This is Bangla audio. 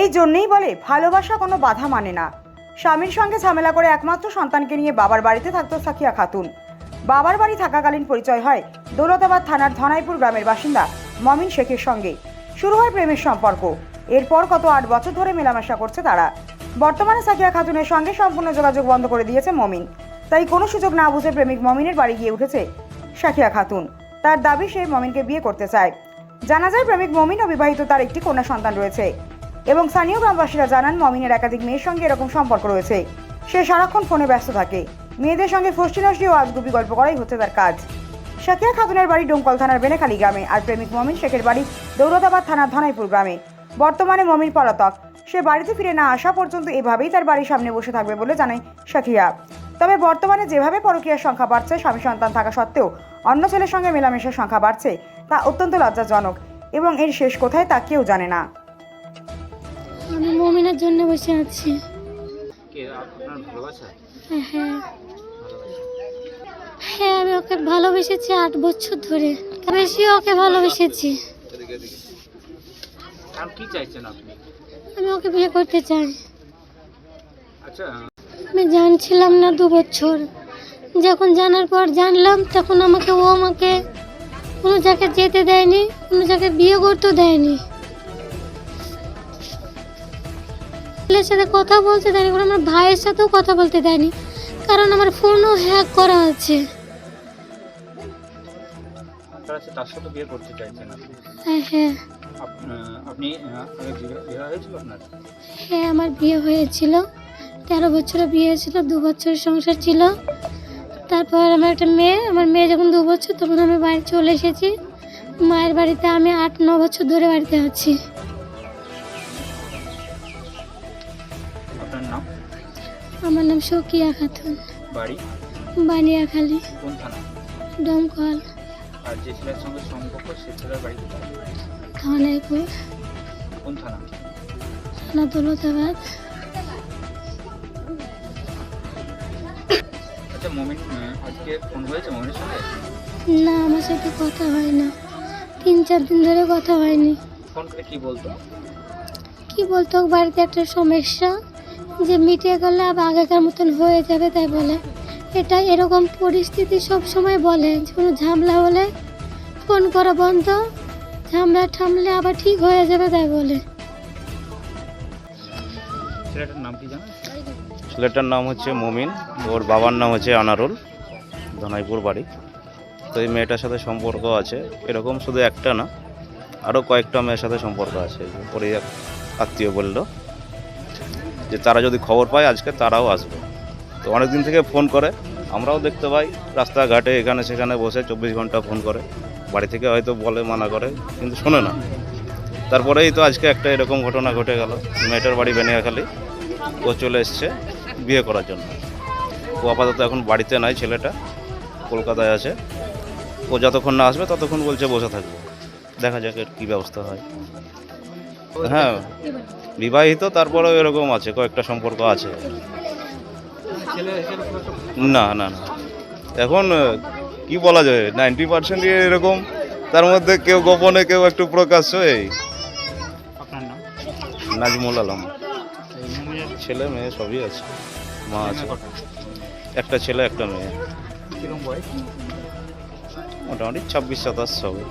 এই জন্যেই বলে, ভালোবাসা কোনো বাধা মানে না। স্বামীর সঙ্গে ঝামেলা করে একমাত্র সন্তানকে নিয়ে বাবার বাড়িতে থাকতো সাকিয়া খাতুন। বাবার বাড়ি থাকাকালীন পরিচয় হয় দৌলতাবাদ থানার ধনাইপুর গ্রামের বাসিন্দা মমিন শেখের সঙ্গে। শুরু হয় প্রেমের সম্পর্ক। এরপর কত আট বছর ধরে মেলামেশা করছে তারা। বর্তমানে সাকিয়া খাতুনের সঙ্গে সম্পূর্ণ যোগাযোগ বন্ধ করে দিয়েছে মমিন। তাই কোনো সুযোগ না বুঝে প্রেমিক মমিনের বাড়ি গিয়ে উঠেছে সাকিয়া খাতুন। তার দাবি সে মমিনকে বিয়ে করতে চায়। জানা যায় প্রেমিক মমিন অবিবাহিত তার একটি কন্যা সন্তান রয়েছে। এবং স্থানীয় গ্রামবাসীরা জানান, মমিনের একাধিক মেয়ের সঙ্গে এরকম সম্পর্ক রয়েছে। সে সারাক্ষণ ফোনে ব্যস্ত থাকে। মেয়েদের সঙ্গে ফষ্টি নষ্টি ও আজগুবি গল্প করাই হচ্ছে তার কাজ। শাকিয়া খাতুনের বাড়ি ডোমকল থানার বেনেখালী গ্রামে আর প্রেমিক মমিন শেখের বাড়ি দৌলতাবাদ থানার ধনাইপুর গ্রামে। বর্তমানে মমিন পলাতক। সে বাড়িতে ফিরে না আসা পর্যন্ত এভাবেই তার বাড়ির সামনে বসে থাকবে বলে জানায় শাকিয়া তবে বর্তমানে যেভাবে পরকীয়ার সংখ্যা বাড়ছে, স্বামী সন্তান থাকা সত্ত্বেও অন্য ছেলের সঙ্গে মেলামেশার সংখ্যা বাড়ছে। তা অত্যন্ত লজ্জাজনক এবং এর শেষ কোথায় তা কেউ জানে না। আমি মমিনের জন্য বসে আছি। কে আপনার ভালোবাসা? হ্যাঁ হ্যাঁ। হ্যাঁ আমি ওকে ভালোবেসেছি আট বছর ধরে। বেশি ওকে ভালোবেসেছি। কি চাইছেন আপনি? আমি ওকে বিয়ে করতে চাই। আচ্ছা। আমি জানছিলাম না দু বছর। যখন জানার পর জানলাম তখন আমাকে ও আমাকে কোনো জায়গায় যেতে দেয়নি কোনো জায়গায় বিয়ে করতেও দেয়নি। ছেলের সাথে কথা বলতে দেয়নি কোনো আমার ভাইয়ের সাথেও কথা বলতে দেয়নি কারণ আমার ফোনও হ্যাক করা আছে। তার সাথে বিয়ে করতে চাইছেন হ্যাঁ হ্যাঁ। আপনি হ্যাঁ আমার বিয়ে হয়েছিল। তেরো বছরে বিয়ে ছিল দু বছর সংসার ছিল। তারপর আমার একটা মেয়ে আমার মেয়ে যখন দু বছর তখন আমি বাড়ি চলে এসেছি। মায়ের বাড়িতে আমি আট ন বছর ধরে বাড়িতে আছি। আমার নাম শকিয়া খাতুন। বাড়ি? বানিয়াখালী। কোন থানা? ডমকল আর যে ছেলের সঙ্গে সম্পর্ক সে ছেলের বাড়ি কোথায়? ধনাইপুর কোন থানা? থানা দৌলতাবাদ। আচ্ছা মমিন আজকে ফোন হয়েছে মমিনের সঙ্গে না আমার সাথে কথা হয় না। তিন চার দিন ধরে কথা হয়নি। ফোন করে কি বলতো? কি বলতো বাড়িতে একটা সমস্যা। যে মিটে গেলে আবার আগেকার মতন হয়ে যাবে তাই বলে। এটা এরকম পরিস্থিতি সব সময় বলে। যে কোনো ঝামেলা হলে ফোন করা বন্ধ। ঝামেলা ঠামলে আবার ঠিক হয়ে যাবে তাই বলে। ছেলেটার নাম কি জানেন ছেলেটার নাম হচ্ছে মমিন, ওর বাবার নাম হচ্ছে আনারুল, ধনাইপুর বাড়ি। তো এই মেয়েটার সাথে সম্পর্ক আছে, এরকম শুধু একটা না আরও কয়েকটা মেয়ের সাথে সম্পর্ক আছে ওর এক আত্মীয় বলল। যে তারা যদি খবর পায়, আজকে তারাও আসবে। তো অনেক দিন থেকে ফোন করে, আমরাও দেখতে পাই, রাস্তাঘাটে এখানে সেখানে বসে চব্বিশ ঘণ্টা ফোন করে। বাড়ি থেকে হয়তো বলে, মানা করে, কিন্তু শোনে না। তারপরেই তো আজকে একটা এরকম ঘটনা ঘটে গেল। মেয়েটার বাড়ি বেনিয়াখালী। ও চলে এসছে। বিয়ে করার জন্য। ও আপাতত এখন বাড়িতে নাই ছেলেটা কলকাতায় আছে। ও যতক্ষণ না আসবে ততক্ষণ বলছে বসে থাকবে। দেখা যাক এর কী ব্যবস্থা হয়। হ্যাঁ বিবাহিত তারপরেও এরকম আছে কয়েকটা সম্পর্ক আছে। না না না। এখন কি বলা যায় নাইনটি পার্সেন্ট এরকম তার মধ্যে কেউ গোপনে কেউ একটু প্রকাশ্য এই নাজমুল আলম। ছেলে মেয়ে সবই আছে। মা আছে। একটা ছেলে একটা মেয়ে। মোটামুটি ছাব্বিশ সাতাশ হবে।